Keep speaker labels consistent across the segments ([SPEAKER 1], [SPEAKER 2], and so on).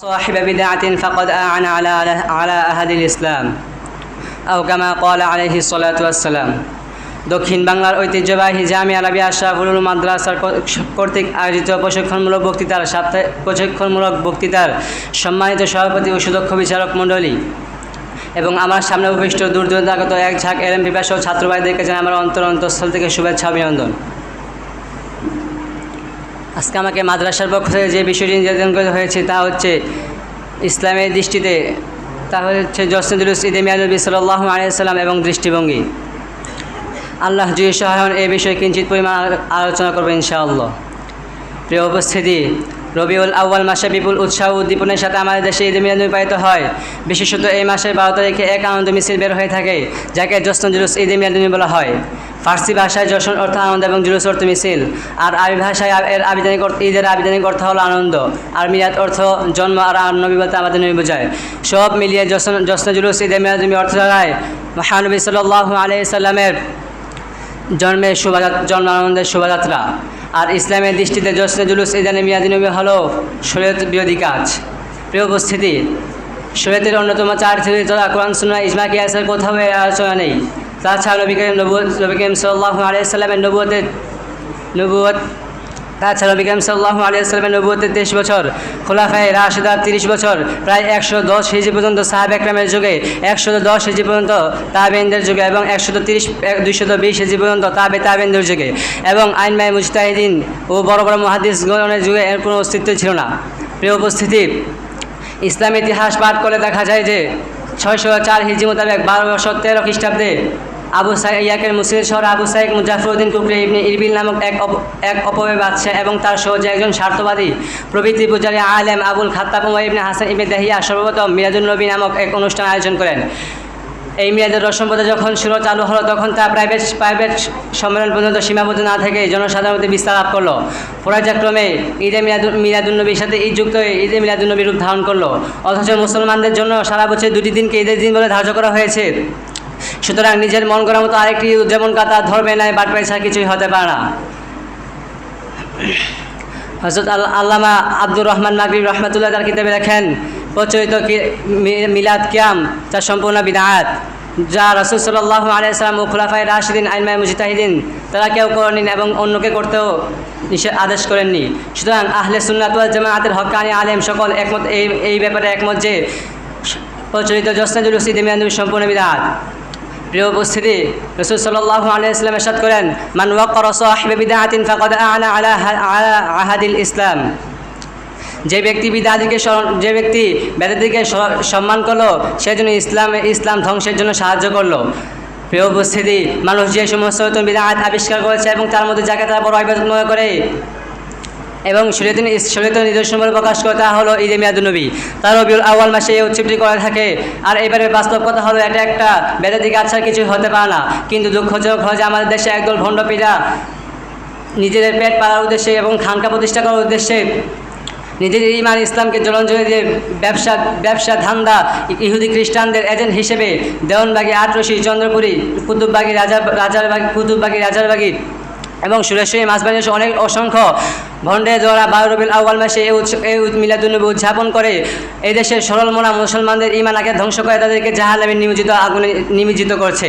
[SPEAKER 1] صاحب بدعة فقد أعن على على أهل الإسلام أو كما قال عليه الصلاة والسلام দক্ষিণ বাংলার ঐতিহ্যবাহী জামিয়া আরবিয়া আশরাফুল মাদ্রাসার ক- কর্তৃক আয়োজিত প্রশিক্ষণমূলক বক্তৃতার সাপ্তাহিক প্রশিক্ষণমূলক বক্তৃতার সম্মানিত সভাপতি ও সুদক্ষ বিচারক মণ্ডলী এবং আমার সামনে উপবিষ্ট দূর দূরাগত এক ঝাঁক এলএম পিপাসা ও ছাত্রভাইদেরকে জানাই আমার অন্তর অন্তঃস্থল থেকে শুভেচ্ছা অভিনন্দন আজকে আমাকে মাদ্রাসার পক্ষ থেকে যে বিষয়টি নির্যাতন করা হয়েছে তা হচ্ছে ইসলামের দৃষ্টিতে, তা হচ্ছে জসনুদ্দুলুস ইদে মিয়াদুলবি সাল্লাহ আলিয়াল্লাম এবং দৃষ্টিভঙ্গি। আল্লাহ জুই সহায়ন এ বিষয়ে কিঞ্চিত পরিমাণ আলো- আলোচনা করবে ইনশাআল্লাহ। প্রিয় উপস্থিতি রবিউল আউ্বাল মাসে বিপুল উৎসাহ উদ্দীপনের সাথে আমাদের দেশে ঈদ মিলাদ পালিত হয়। বিশেষত এই মাসের বারো তারিখে এক আনন্দ মিছিল বের হয়ে থাকে, যাকে জশ্ন জুলুস ঈদ মিলাদ বলা হয়। ফার্সি ভাষায় জশ্ন অর্থ আনন্দ এবং জুলুস অর্থ মিছিল। আর আরবি ভাষায় এর আবিধানিক ঈদের আবিধানিক অর্থ হলো আনন্দ। আর মিলাদ অর্থ জন্ম আর নবী বলতে আমাদের নবী বোঝায়। সব মিলিয়ে জশ্ন জশ্ন জুলুস ঈদ মিলাদ অর্থ দ্বারায় মহানবী সাল্লাহ আলি সাল্লামের জন্মের শোভাযাত্রা জন্ম আনন্দের শোভাযাত্রা। আর ইসলামের দৃষ্টিতে জশ্নে জুলুস ইদানে মিয়াদিনবী হলো শরীয়ত বিরোধী কাজ। প্রিয় উপস্থিতি, শরীয়তের অন্যতম চার থেকে চলা কোরআন সুন্না ইসমা কিয়াসের কোথাও আলোচনা নেই, তাছাড়া নবী করিম, নবুয়, নবী করিম সাল্লাহ আলিয়া সাল্লামের নবুয়তের, নবুয়ত তাছাড়া বিক্রম সাল্লাহ আলিয়াল্লামের নবুয়তের তেইশ বছর, খোলাফায় রাশেদার তিরিশ বছর, প্রায় একশো দশ হিজি পর্যন্ত সাহাব একরামের যুগে, একশো দশ হিজি পর্যন্ত তাবেনদের যুগে এবং একশো তিরিশ দুইশত বিশ হিজি পর্যন্ত তাবে তাবেনদের যুগে এবং আইনমাই মুজতাহিদিন ও বড় বড় মহাদিস গণের যুগে এর কোনো অস্তিত্ব ছিল না। প্রিয় উপস্থিতি, ইসলাম ইতিহাস পাঠ করে দেখা যায় যে ছয়শো চার হিজি মোতাবেক বারো বছর তেরো খ্রিস্টাব্দে আবু সাই ইয়াকের মুসলিম শহর আবু সাইক মুজাফরউদ্দিন কুকরি ইবনে ইরবিল নামক এক এক অপবে বাদশাহ এবং তার সহজে একজন স্বার্থবাদী প্রবৃত্তি পূজারী আলেম আবুল খাত্তাব ইবনে হাসান ইবনে দাহিয়া সর্বপ্রথম মিরাজুল নবী নামক এক অনুষ্ঠান আয়োজন করেন। এই মিরাজের রসম পথে যখন শুরু চালু হলো, তখন তা প্রাইভেট প্রাইভেট সম্মেলন পর্যন্ত সীমাবদ্ধ না থেকে জনসাধারণের মধ্যে বিস্তার লাভ করল। পর্যায়ক্রমে ঈদে মিলাদুল মিলাদুলনবীর সাথে ঈদ যুক্ত হয়ে ঈদে মিলাদুলনবী রূপ ধারণ করল। অথচ মুসলমানদের জন্য সারা বছর দুটি দিনকে ঈদের দিন বলে ধার্য করা হয়েছে। সুতরাং নিজের মন করার মতো আরেকটি উদযাপন কাতা ধর্মে নাই, বাট পয়সা কিছুই হতে পারে না। হজরত আল- আল্লামা আব্দুর রহমান মাগরিব রহমতুল্লাহ তার কিতাবে লেখেন, প্রচলিত মিলাদ কিয়াম, তার সম্পূর্ণ বিদাত যা রসুল সাল্লাহ আলিয়াল্লাম ও খুলাফাই রাশিদিন আইনমাই মুজিতাহিদিন, তারা কেউ করেনি এবং অন্যকে করতেও নিষেধ আদেশ করেননি। সুতরাং আহলে সুন্নাতুল জামাআতের হকানি আলেম সকল একমত এই এই ব্যাপারে একমত যে, প্রচলিত জসনা জুলুস ঈদ সম্পূর্ণ বিদাত প্রিয় উপস্থিতি, রসুল সাল্লাহ আলিয়াল্লাম এরশাদ করেন, মান আলা আলা আহাদিল ইসলাম। যে ব্যক্তি স্মরণ- যে ব্যক্তি বেদাতিকে স- সম্মান করল সে জন্য ইসলাম ইসলাম ধ্বংসের জন্য সাহায্য করল। প্রিয় উপস্থিতি, মানুষ যে সমস্ত নতুন বিদাত আবিষ্কার করেছে এবং তার মধ্যে যাকে তারা বড় মনে করে এবং শরীয়তের শরীয়তের নিদর্শন বলে প্রকাশ করে তা হলো ঈদে মিয়াদুনবী তার রবিউল আউয়াল মাসে এই উৎসবটি করে থাকে। আর এবারে বাস্তব কথা হলো, এটা একটা বেদাতি আচ্ছা কিছু হতে পারে না। কিন্তু দুঃখজনক হয় যে আমাদের দেশে একদল ভণ্ডপীরা নিজেদের পেট পাড়ার উদ্দেশ্যে এবং খানকা প্রতিষ্ঠা করার উদ্দেশ্যে নিজেদের ইমান ইসলামকে জলঞ্জলি দিয়ে ব্যবসা ব্যবসা ধান্দা ইহুদি খ্রিস্টানদের এজেন্ট হিসেবে দেওয়ানবাগি আটরশি, চন্দ্রপুরী, কুতুববাগি, রাজা রাজারবাগি কুতুববাগি, রাজারবাগি এবং সুরেশ্বরী মাঝবাণী অনেক অসংখ্য ভণ্ডে দ্বারা বারো রবিল আউ্বাল মাসে এই উৎস এই মিলাদুন্নবী উদযাপন করে। এই দেশের সরল মোনা মুসলমানদের ইমান আগে ধ্বংস করে তাদেরকে জাহালামে নিয়োজিত আগুনে নিমজ্জিত করছে।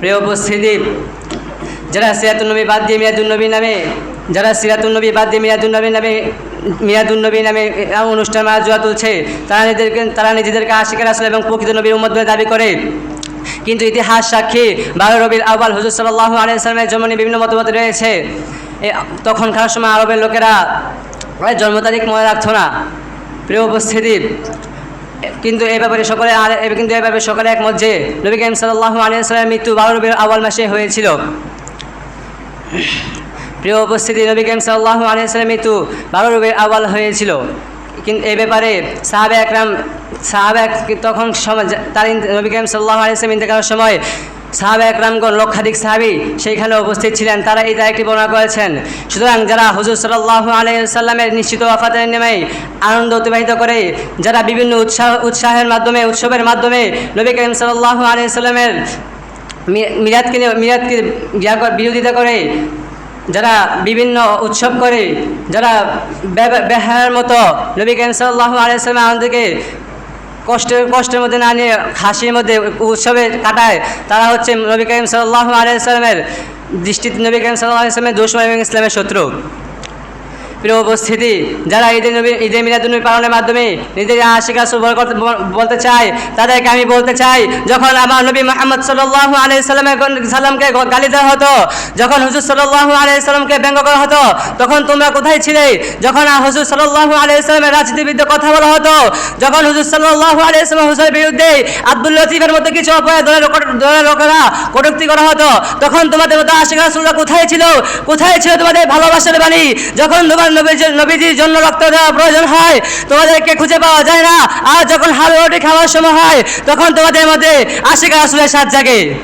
[SPEAKER 1] প্রিয় উপস্থিতি, যারা সিরাতুন্নবী বাদ দিয়ে মিয়াদুন্নবী নামে যারা সিরাতুন্নবী বাদ দিয়ে মিয়াদুন্নবী নামে মিয়াদুন্নবী নামে অনুষ্ঠান জোয়া তুলছে, তারা নিজেদেরকে তারা নিজেদেরকে আশিকের আসলে এবং প্রকৃত নবীর উম্মত দাবি করে। কিন্তু ইতিহাস সাক্ষী বারো রবির আউ্বাল হুজুর সাল্লাহ আলিয়াল্লামের জন্ম বিভিন্ন মতামত রয়েছে। এ, তখনকার সময় আরবের লোকেরা জন্ম তারিখ মনে রাখতো না। প্রিয় উপস্থিতি, কিন্তু এই ব্যাপারে সকলে এ- কিন্তু এই ব্যাপারে সকলে একমত যে নবী করিম সাল্লাহ আলিয়াল্লামের মৃত্যু বারো রবির আউ্বাল মাসে হয়েছিল। প্রিয় উপস্থিতি, নবী করিম সাল্লাহ আলিয়াল্লামের মৃত্যু বারো রবির আওয়াল হয়েছিল। কিন্তু এ ব্যাপারে সাহাবে একরাম সাহাবে তখন সময় তার নবী করিম সাল্লাহ আলিয়াল্লাম ইন্তেকালের সময় সাহাবে একরামগণ লক্ষাধিক সাহাবি সেইখানে উপস্থিত ছিলেন। তারা এই তারিখটি বর্ণনা করেছেন। সুতরাং যারা হুজুর সাল্লাহ আলিয়াল্লামের নিশ্চিত ওয়াফাতের নেমে আনন্দ অতিবাহিত করে, যারা বিভিন্ন উৎসাহ উৎসাহের মাধ্যমে, উৎসবের মাধ্যমে নবী করিম সাল্লাহ আলিয়াল্লামের মি- মিলাদকে নিয়ে- মিলাদকে ইয়া কর- বিরোধিতা করে যারা বিভিন্ন উৎসব করে, যারা বেহার মতো নবী করিম সাল্লাহ আলাইসালাম আমাদেরকে কষ্টের কষ্টের মধ্যে না নিয়ে হাসির মধ্যে উৎসবে কাটায়, তারা হচ্ছে নবী করিম সাল্লাহ আলাইসালামের দৃষ্টিতে নবী করিম সাল্লাহ ইসলামের দুশ্মন এবং ইসলামের শত্রু। প্রিয় উপস্থিতি, যারা ঈদের নবী ঈদের মিলাদুন্নবী পালনের মাধ্যমে নিজের আশিকা সুবর করতে বলতে চায়, তাদেরকে আমি বলতে চাই, যখন আমার নবী মোহাম্মদ সাল্লাহ আলাই সাল্লামের সাল্লামকে গালি দেওয়া হতো, যখন হুজুর সাল্লাহ আলাই সাল্লামকে ব্যঙ্গ করা হতো, তখন তোমরা কোথায় ছিলে? যখন হুজুর সাল্লাহ আলাই সাল্লামের রাজনীতির বিরুদ্ধে কথা বলা হতো, যখন হুজুর সাল্লাহ আলাই সাল্লাম হুজুরের বিরুদ্ধে আব্দুল লতিফের মতো কিছু অপরাধ দলের দলের লোকেরা কটুক্তি করা হতো, তখন তোমাদের মতো আশিকা সুরা কোথায় ছিল? কোথায় ছিল তোমাদের ভালোবাসার বাণী? যখন তোমার নবীজির নবীজির জন্য রক্ত দেওয়া প্রয়োজন হয়। তোমাদেরকে খুঁজে পাওয়া যায় না। আর যখন হালুয়াটি খাওয়ার সময় হয়, তখন তোমাদের মধ্যে আশিকা আসলে সাত জাগে।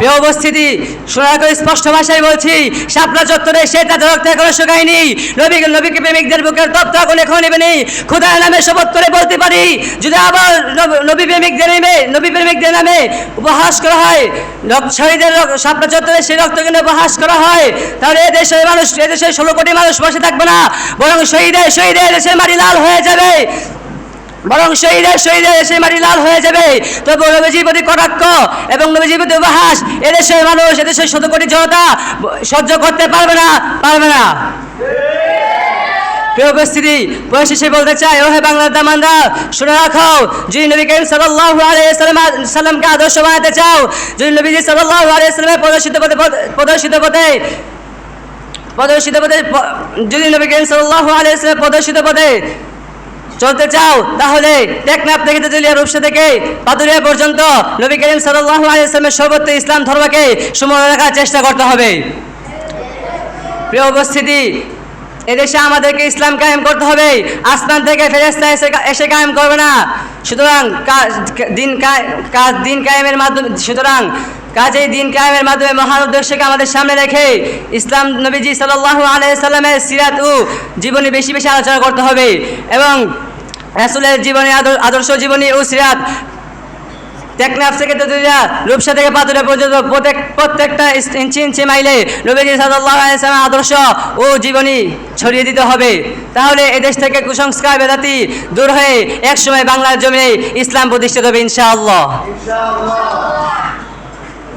[SPEAKER 1] প্রিয় উপস্থিতি শোনা করে স্পষ্ট ভাষায় বলছি, শাপলা চত্বরে সে তাদের রক্ত এখনও শুকায়নি। নবী নবীকে প্রেমিকদের বুকের তপ্ত এখন এখন নেবেনি খোদার নামে শপথ করে বলতে পারি, যদি আবার নবী প্রেমিকদের নামে, নবী প্রেমিকদের নামে উপহাস করা হয় শহীদের শাপলা চত্বরে সেই রক্ত কিনে উপহাস করা হয়, তাহলে এদেশের মানুষ এদেশের ষোলো কোটি মানুষ বসে থাকবে না, বরং শহীদে শহীদে দেশের মাটি লাল হয়ে যাবে। বরং শহীদের শহীদের এসে মাটি লাল হয়ে যাবে। তবু নবীজির প্রতি কটাক্ষ এবং নবীজির প্রতি উপহাস এদেশের মানুষ এদেশের শত কোটি জনতা সহ্য করতে পারবে না পারবে না। প্রিয় উপস্থিতি পরিশেষে বলতে চাই ও হে বাংলার দামানরা শুনে রাখো যদি নবী করিম সাল্লাম সাল্লামকে আদর্শ বানাতে চাও যদি নবীজি সাল্লাল্লাহু আলাইহি সাল্লামের প্রদর্শিত পথে প্রদর্শিত পথে প্রদর্শিত পথে যদি নবী করিম সাল্লাল্লাহু আলাইহি প্রদর্শিত পথে চলতে চাও, তাহলে টেকনাফ থেকে তেতুলিয়া রূপসা থেকে পাতুরিয়া পর্যন্ত নবী করিম সাল্লাল্লাহু আলাইহি ইসলামের সর্বত্র ইসলাম ধর্মকে সুমন রাখার চেষ্টা করতে হবে। প্রিয় উপস্থিতি, এদেশে আমাদেরকে ইসলাম কায়েম করতে হবে, আসমান থেকে ফেরেস্তা এসে এসে কায়েম করবে না। সুতরাং দিন কাজ দিন কায়েমের মাধ্যমে, সুতরাং কাজেই দিন কায়েমের মাধ্যমে মহান উদ্দেশ্যকে আমাদের সামনে রেখে ইসলাম নবীজি সাল্লাল্লাহু আলাইহি সাল্লামের সিরাত ও জীবনী বেশি বেশি আলোচনা করতে হবে এবং রাসূলের জীবনী, আদর- আদর্শ জীবনী ও সিরাত টেকনাফ থেকে তেতুলিয়া রূপসা থেকে পাতুরা পর্যন্ত প্রত্যেক, প্রত্যেকটা ইঞ্চি ইঞ্চি মাইলে নবীজি সাল্লাল্লাহু আলাইহি সাল্লামের আদর্শ ও জীবনী ছড়িয়ে দিতে হবে। তাহলে এদেশ থেকে কুসংস্কার, বেদাতি দূর হয়ে একসময় বাংলার জমিনে ইসলাম প্রতিষ্ঠিত হবে ইনশাআল্লাহ।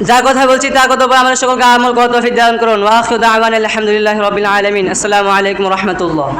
[SPEAKER 1] যা কথা বলছি তা কথা বলে আমাদের সকলকে আমল কত তৌফিক দান করুন। ওয়া আখিরু দাওয়ানা আলহামদুলিল্লাহি রাব্বিল আলামিন। আসসালামু আলাইকুম রাহমাতুল্লাহ।